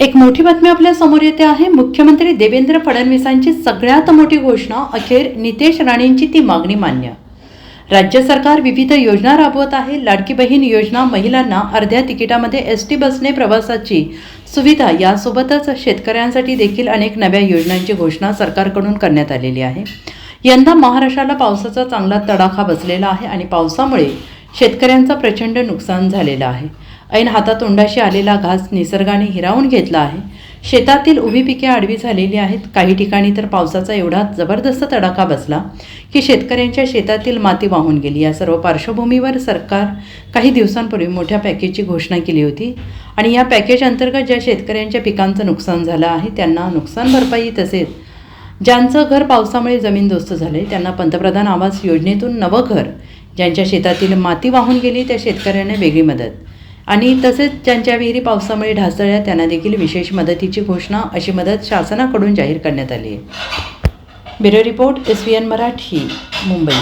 एक मोठी बातमी आपल्यासमोर येते आहे. मुख्यमंत्री देवेंद्र फडणवीसांची सगळ्यात मोठी घोषणा अखेर नितेश राणेंची ती मागणी मान्य. राज्य सरकार विविध योजना राबवत आहे. लाडकी बहीण योजना महिलांना अर्ध्या तिकिटामध्ये एस टी बसने प्रवासाची सुविधा यासोबतच शेतकऱ्यांसाठी देखील अनेक नव्या योजनांची घोषणा सरकारकडून करण्यात आलेली आहे. यंदा महाराष्ट्राला पावसाचा चांगला तडाखा बसलेला आहे आणि पावसामुळे शेतकऱ्यांचं प्रचंड नुकसान झालेलं आहे. ऐन हातातोंडाशी आलेला घास निसर्गाने हिरावून घेतला आहे. शेतातील उभी पिके आडवी झालेली आहेत. काही ठिकाणी तर पावसाचा एवढा जबरदस्त तडाखा बसला की शेतकऱ्यांच्या शेतातील माती वाहून गेली. या सर्व पार्श्वभूमीवर सरकार काही दिवसांपूर्वी मोठ्या पॅकेजची घोषणा केली होती आणि या पॅकेज अंतर्गत ज्या शेतकऱ्यांच्या पिकांचं नुकसान झालं आहे त्यांना नुकसान भरपाई तसेच ज्यांचं घर पावसामुळे जमीनदोस्त झाले त्यांना पंतप्रधान आवास योजनेतून नवं घर ज्यांच्या शेतातील माती वाहून गेली त्या शेतकऱ्यांना वेगळी मदत. आणि तसेच ज्यांच्या विहिरी पावसामुळे ढासळल्या त्यांना देखील विशेष मदतीची घोषणा अशी मदत शासनाकडून जाहीर करण्यात आली आहे. Bureau report S V N Marathi Mumbai.